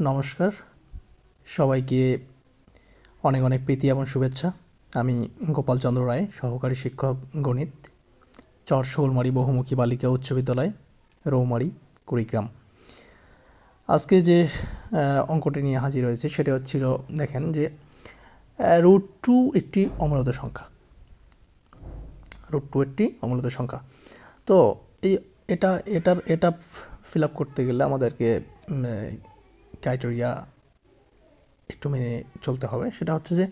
নমস্কার। সবাইকে অনেক অনেক প্রীতি এবং শুভেচ্ছা। আমি গোপাল চন্দ্র রায়, সহকারী শিক্ষক গণিত চর শোলমারি বহুমুখী বালিকা উচ্চ বিদ্যালয়, রৌমারি, কুড়িগ্রাম। আজকে যে অঙ্কটি নিয়ে হাজির হয়েছে সেটা হচ্ছিল, দেখেন যে রুট টু একটি অমূলত সংখ্যা। রুট টু একটি অমূলত সংখ্যা। তো এই, এটা, এটার, এটা ফিল আপ করতে গেলে আমাদেরকে ক্রাইটেরিয়া একটু মেনে চলতে হবে। সেটা হচ্ছে যে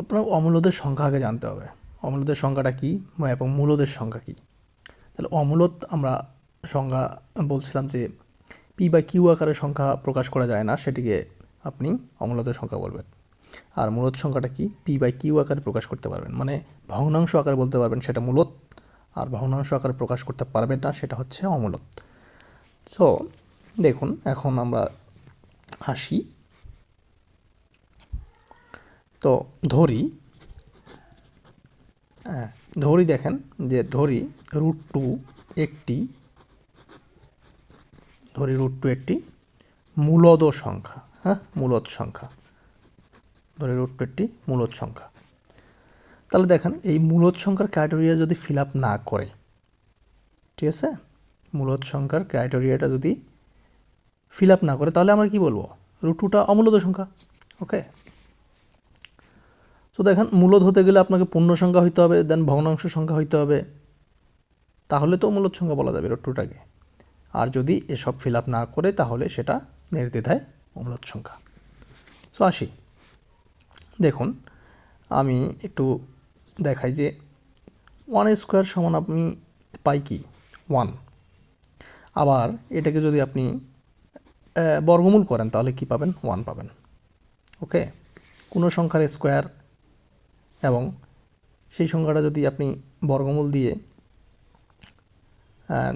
আপনার অমূলদের সংখ্যা আগে জানতে হবে। অমূলদের সংখ্যাটা কী? এবং মূলদের সংখ্যা কী? তাহলে অমূলত আমরা সংখ্যা বলছিলাম যে, পি বা কিউ আকারে সংখ্যা প্রকাশ করা যায় না, সেটিকে আপনি অমূলদের সংখ্যা বলবেন। আর মূলত সংখ্যাটা কি? পি বাই কিউ আকারে প্রকাশ করতে পারবেন। মানে ভগ্নাংশ আকারে বলতে পারবেন সেটা মূলত, আর ভগ্নাংশ আকারে প্রকাশ করতে পারবেন না, সেটা হচ্ছে অমূলত সো দেখুন, এখন আমরা আসি। তো ধরি হ্যাঁ ধরি দেখেন যে ধরি রুট টু একটি, ধরি রুট টু একটি মূলদ সংখ্যা হ্যাঁ মূলদ সংখ্যা। ধরি রুট টু একটি মূলদ সংখ্যা। তাহলে দেখেন, এই মূলদ সংখ্যার ক্রাইটেরিয়া যদি ফিল আপ না করে, ঠিক আছে? মূলদ সংখ্যার ক্রাইটেরিয়াটা যদি ফিল আপ না করে, তাহলে আমরা কি বলব? রুট টুটা অমূলদ সংখ্যা ওকে তো দেখেন মূলদ হতে গেলে আপনাকে পূর্ণ সংখ্যা হইতে হবে দেন ভগ্নাংশ সংখ্যা হইতে হবে। তাহলে তো মূলদ সংখ্যা বলা যাবে রুট টুটাকে আর যদি এসব ফিল আপ না করে, তাহলে সেটা নির্দ্বিধায় অমূলত সংখ্যা। সো আসি। দেখুন, আমি একটু দেখাই যে ওয়ান স্কোয়ার সমান আপনি পাই কি? ওয়ান আবার এটাকে যদি আপনি বর্গমূল করেন, তাহলে কি পাবেন? ওয়ান পাবেন। ওকে কোনো সংখ্যার স্কোয়ার এবং সেই সংখ্যাটা যদি আপনি বর্গমূল দিয়ে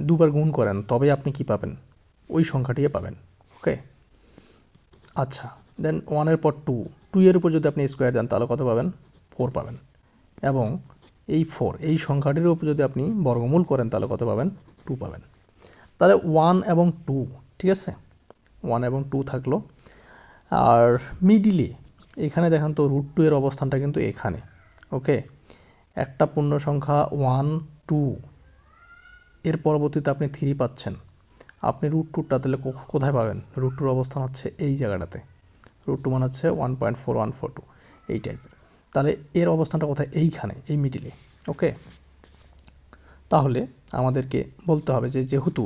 দুবার গুণ করেন, তবে আপনি কি পাবেন? ওই সংখ্যাটিও পাবেন। ওকে আচ্ছা দেন ওয়ানের পর টু টু এর উপর যদি আপনি স্কোয়ার দেন, তাহলে কত পাবেন? ফোর পাবেন। এবং এই ফোর এই সংখ্যাটির উপর যদি আপনি বর্গমূল করেন, তাহলে কত পাবেন? টু পাবেন। তাহলে ওয়ান এবং টু ঠিক আছে? ওয়ান এবং টু থাকল। আর মিডিলে এখানে দেখেন তো রুট টু এর অবস্থানটা কিন্তু এখানে ওকে একটা পূর্ণ সংখ্যা ওয়ান টু এর পরবর্তীতে আপনি থ্রি পাচ্ছেন। আপনি রুট টুটা তাহলে কোথায় পাবেন? রুট টুর অবস্থান হচ্ছে এই জায়গাটাতে। রুট টু মানে হচ্ছে one point four one four two এই টাইপের তাহলে এর অবস্থানটা কোথায়? এইখানে, এই মিডিলে ওকে তাহলে আমাদেরকে বলতে হবে যে যেহেতু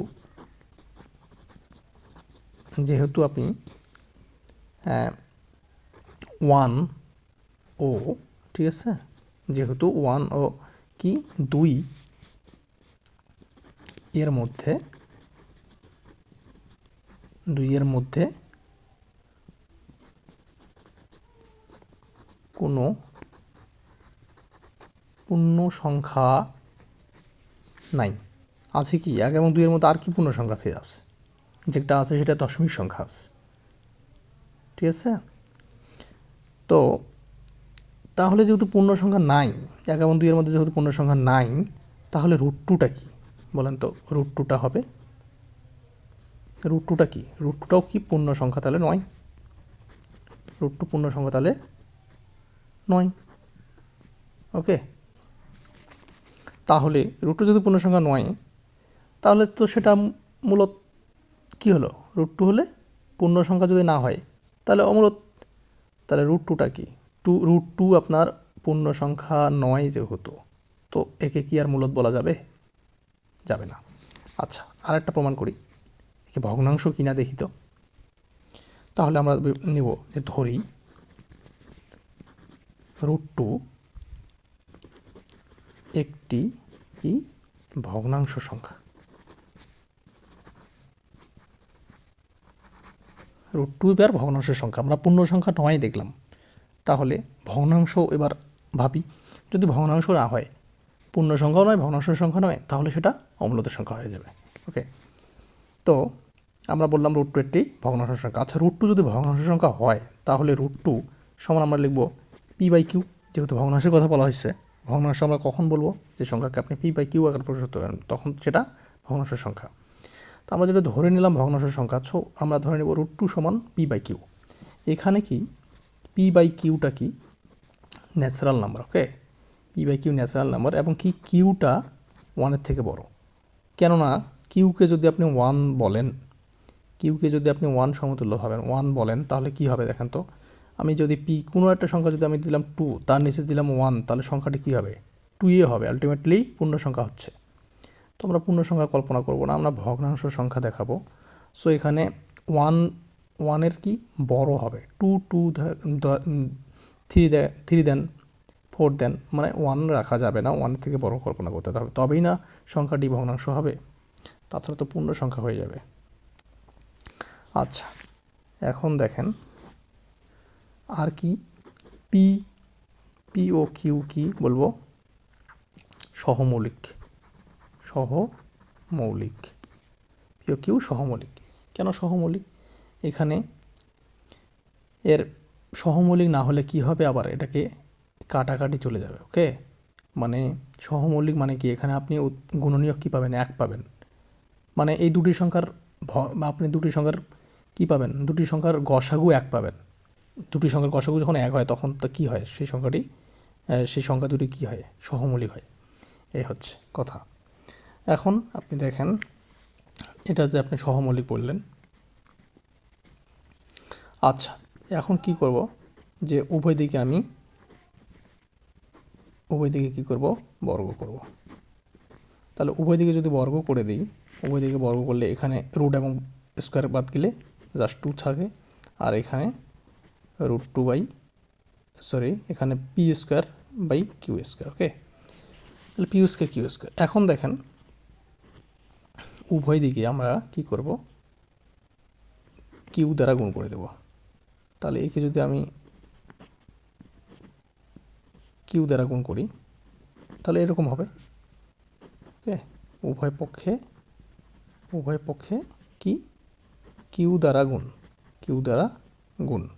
যেহেতু আপনি ওয়ান ও, ঠিক আছে? যেহেতু ওয়ান ও কি? দুই এর মধ্যে দুইয়ের মধ্যে কোনো পূর্ণ সংখ্যা নাই। আছে কি? এক এবং দুইয়ের মধ্যে আর কি পূর্ণ সংখ্যা থেকে আছে? যেটা আছে সেটা দশমিক সংখ্যা আছে। ঠিক আছে? তো তাহলে যেহেতু পূর্ণ সংখ্যা নাই এক এবং দুইয়ের মধ্যে যেহেতু পূর্ণ সংখ্যা নাই তাহলে রুট টুটা কি? বলেন তো রুট টুটা হবে। রুট টুটা কি? রুট টুটাও কি পূর্ণ সংখ্যা তাহলে নয় রুট টু পূর্ণ সংখ্যা তাহলে নয় ওকে তাহলে রুট যদি পূর্ণ সংখ্যা নয় তাহলে তো সেটা মূলত কি হলো? রুট টু হলে পূর্ণ সংখ্যা যদি না হয়, তাহলে অমূলত তাহলে রুট টুটা কি? টু রুট টু আপনার পূর্ণ সংখ্যা নয় যেহেতু, তো একে কি আর মূলত বলা যাবে? যাবে না। আচ্ছা আর একটা প্রমাণ করি। একে ভগ্নাংশ কিনা দেখি তো? তাহলে আমরা নিব যে ধরি রুট টু একটি কি? ভগ্নাংশ সংখ্যা। রুট টু এবার ভগ্নাংশের সংখ্যা। আমরা পূর্ণ সংখ্যা নয় দেখলাম। তাহলে ভগ্নাংশ এবার ভাবি, যদি ভগ্নাংশ না হয়, পূর্ণ সংখ্যাও নয়, ভগ্নাংশের সংখ্যা নয়, তাহলে সেটা অমূলতের সংখ্যা হয়ে যাবে। ওকে তো আমরা বললাম রুট টু একটি ভগ্নাংশ সংখ্যা। আচ্ছা রুট টু যদি ভগ্নাংশ সংখ্যা হয়, তাহলে রুট টু সমান আমরা লিখব পি বাই কিউ যেহেতু ভগ্নাংশের কথা বলা হয়েছে, ভগ্নাংশ আমরা কখন বলব? যে সংখ্যাকে আপনি পি বাই কিউ আকার প্রকাশ করতে পারেন তখন সেটা ভগ্নাংশের সংখ্যা। তো আমরা যেটা ধরে নিলাম ভগ্নাংশ সংখ্যা সো আমরা ধরে নেব রুট টু সমান পি বাই কিউ এখানে কি? পি বাই কিউটা কি? Natural number okay P by Q natural number এবং কি কিউটা ওয়ানের থেকে বড়। কেননা কিউকে যদি আপনি ওয়ান বলেন কিউকে যদি আপনি ওয়ান সমতুল্য হবেন ওয়ান বলেন, তাহলে কি হবে দেখেন তো? আমি যদি পি কোনো একটা সংখ্যা যদি আমি দিলাম টু তার নিচে দিলাম ওয়ান তাহলে সংখ্যাটি কী হবে? টু এ হবে। আলটিমেটলি পূর্ণ সংখ্যা হচ্ছে। তো আমরা পূর্ণ সংখ্যা কল্পনা করব না, আমরা ভগ্নাংশ সংখ্যা দেখাবো। সো এখানে ওয়ান ওয়ানের কি? বড় হবে। টু টু থ্রি দেয় থ্রি দেন ফোর দেন মানে ওয়ান রাখা যাবে না ওয়ানের থেকে বড় কল্পনা করতে হবে। তবেই না সংখ্যাটি ভগ্নাংশ হবে। তাছাড়া তো পূর্ণ সংখ্যা হয়ে যাবে। আচ্ছা এখন দেখেন, আর কি? পি পি ও কিউ কি বলব? সহমৌলিক। সহমৌলিক। মৌলিক ও কিউ সহমৌলিক? কেন সহমৌলিক? এখানে এর সহমৌলিক না হলে কি হবে? আবার এটাকে কাটাকাটি চলে যাবে, ওকে? মানে সহমৌলিক মানে কি? এখানে আপনি উৎ- গুণনীয় কী পাবেন? এক পাবেন। মানে এই দুটি সংখ্যার আপনি দুটি সংখ্যার কী পাবেন? দুটি সংখ্যার গসাগু এক পাবেন। দুটি সংখ্যার গসাগু যখন এক হয়, তখন তো কী হয়? সেই সংখ্যাটি সেই সংখ্যা দুটি কী হয়? সহমৌলিক হয়। এই হচ্ছে কথা। এখন আপনি দেখেন, এটা যে আপনি সহমৌলিক বললেন। আচ্ছা এখন কি করব? যে উভয় দিকে আমি, উভয় দিকে কী করব? বর্গ করব। তাহলে উভয় দিকে যদি বর্গ করে দিই, উভয় দিকে বর্গ করলে এখানে রুট এবং স্কোয়ার বাদ গেলে জাস্ট টু থাকে, আর এখানে রুট টু বাই সরি এখানে P square by Q square okay তাহলে পি স্কোয়ার কিউ স্কোয়ার এখন দেখেন উভয় দিকে আমরা কি করব? কিউ দ্বারা গুণ করে দেব। তাহলে একে যদি আমি কিউ দ্বারা গুণ করি, তাহলে এরকম হবে। ওকে? উভয় পক্ষে উভয় পক্ষে কি? কিউ দ্বারা গুণ। কিউ দ্বারা গুণ।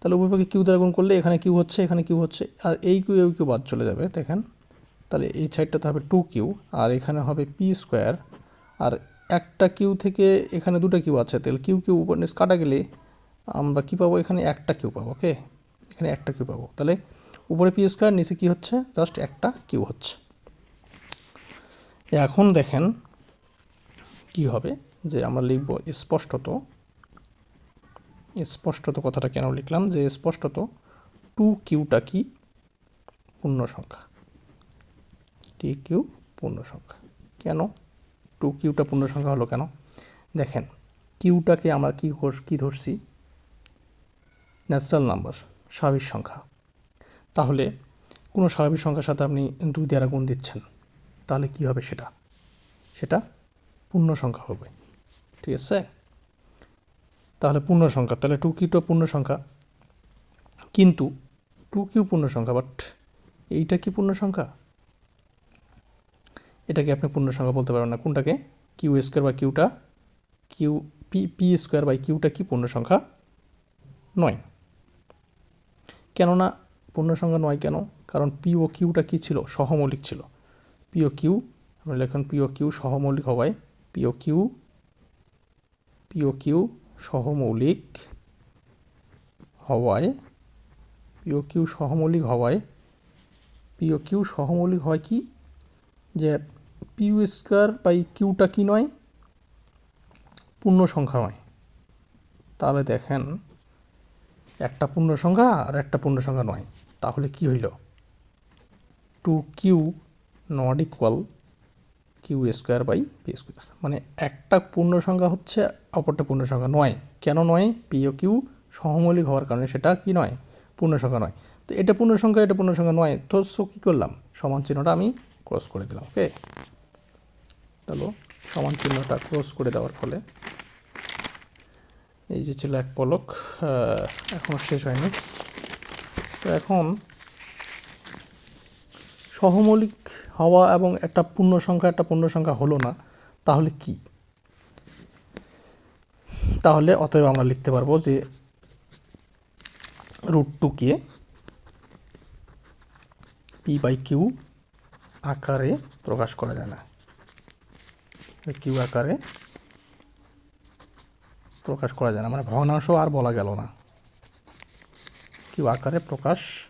তাহলে উভয় পক্ষে কিউ দ্বারা গুণ করলে এখানে কিউ হচ্ছে, এখানে কিউ হচ্ছে, আর এই কিউ এই কিউ বাদ চলে যাবে, দেখেন। তাহলে এই সাইডটাতে হবে টু কিউ, আর এখানে হবে পি স্কোয়ার আর একটা কিউ থেকে এখানে দুটো কিউ আছে, তাহলে কিউ কিউ উপর নিচ কাটা গেলে আমরা কী পাবো? এখানে একটা কিউ পাবো ওকে এখানে একটা কিউ পাবো। তাহলে উপরে পি স্কোয়ার নিচে কী হচ্ছে? জাস্ট একটা কিউ হচ্ছে। এখন দেখেন কি হবে, যে আমরা লিখব স্পষ্টত স্পষ্টত কথাটা কেন লিখলাম? যে স্পষ্টত টু কিউটা কি? পূর্ণ সংখ্যা টি কিউ পূর্ণ সংখ্যা কেন? টু কিউটা পূর্ণ সংখ্যা হলো কেন? দেখেন, কিউটাকে আমরা কী কী ধরছি? ন্যাচারাল নাম্বার, স্বাভাবিক সংখ্যা। তাহলে কোনো স্বাভাবিক সংখ্যার সাথে আপনি দুই দ্বারা গুণ দিচ্ছেন, তাহলে কি হবে সেটা? সেটা পূর্ণ সংখ্যা হবে। ঠিক আছে? তাহলে পূর্ণ সংখ্যা তাহলে টু কিউটা পূর্ণ সংখ্যা কিন্তু টু কিউ পূর্ণ সংখ্যা বাট এইটা কি পূর্ণ সংখ্যা এটাকে আপনি পূর্ণ সংখ্যা বলতে পারবেন না। কোনটাকে? কিউ স্কোয়ার বা কিউটা Q P P square by কিউটা কি পূর্ণ সংখ্যা? নয়। কেননা পূর্ণ সংখ্যা নয় কেন? কারণ পি ও কিউটা কী ছিল? সহমৌলিক ছিল। পি ও কিউ আমরা লিখুন পি ও কিউ সহমৌলিক হওয়ায় পি ও কিউ পি ও কিউ সহমৌলিক হওয়ায় পি ও কিউ সহমৌলিক হওয়ায় পি ও কিউ সহমৌলিক হয় কি? যে পিউ স্কোয়ার বাই কিউটা কি নয়? পূর্ণ সংখ্যা নয়। তাহলে দেখেন, একটা পূর্ণ সংখ্যা আর একটা পূর্ণ সংখ্যা নয়। তাহলে কি হইল? Two Q not equal Q square by P square. মানে একটা পূর্ণ সংখ্যা হচ্ছে অপরটা পূর্ণ সংখ্যা নয়। কেন নয়? পি ও কিউ সহমৌলিক হওয়ার কারণে সেটা কি নয়? পূর্ণ সংখ্যা নয়। তো এটা পূর্ণ সংখ্যা এটা পূর্ণ সংখ্যা নয়। তো সো কী করলাম? সমান চিহ্নটা আমি ক্রস করে দিলাম ওকে তাহলে সমান চিহ্নটা ক্রস করে দেওয়ার ফলে এই যে ছিল এক পলক এখনও শেষ হয়নি। তো এখন সহমৌলিক হওয়া এবং একটা পূর্ণ সংখ্যা, একটা পূর্ণ সংখ্যা হলো না, তাহলে কি? তাহলে অতএব আমরা লিখতে পারব যে রুট টুকে পি বাই কিউ আকারে প্রকাশ করা যায় না। কিউ আকারে প্রকাশ করা যায় না। মানে ভগ্নাংশ আর বলা গেল না। কিউ আকারে প্রকাশ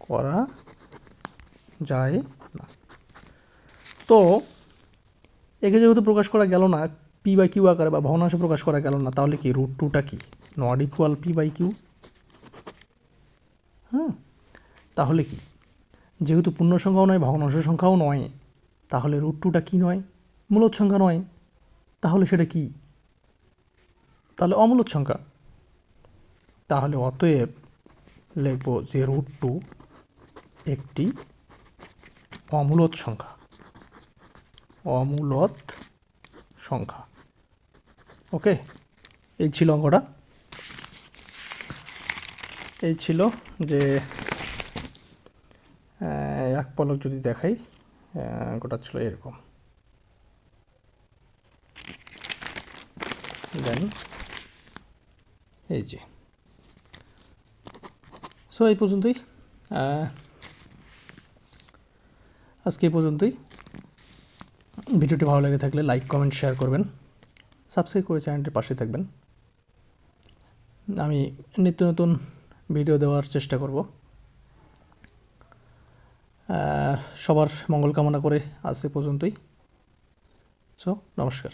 করা যায় না। তো, একে যেহেতু প্রকাশ করা গেল না, পি বাই কিউ আকারে বা ভগ্নাংশ প্রকাশ করা গেল না, তাহলে কি রুট টুটা কি? Not equal P by Q? হ্যাঁ তাহলে কি? যেহেতু পূর্ণ সংখ্যাও নয় ভগ্নাংশ সংখ্যাও নয়, তাহলে রুট টুটা কী নয়? মূলত সংখ্যা নয়। তাহলে সেটা কি? তাহলে অমূলত সংখ্যা। তাহলে অতএব লিখব যে রুট টু একটি অমূলত সংখ্যা। অমূলত সংখ্যা। ওকে? এই ছিল অঙ্কটা। এই ছিল যে এক পলক যদি দেখাই গোটা ছিল এরকম। দেন, এই যে। সো এই পর্যন্তই। আজকে এই পর্যন্তই। ভিডিওটি ভালো লেগে থাকলে লাইক, কমেন্ট, শেয়ার করবেন। সাবস্ক্রাইব করে চ্যানেলটির পাশে থাকবেন। আমি নিত্য নতুন ভিডিও দেওয়ার চেষ্টা করব। সবার মঙ্গল কামনা করে আজ পর্যন্তই। সো নমস্কার।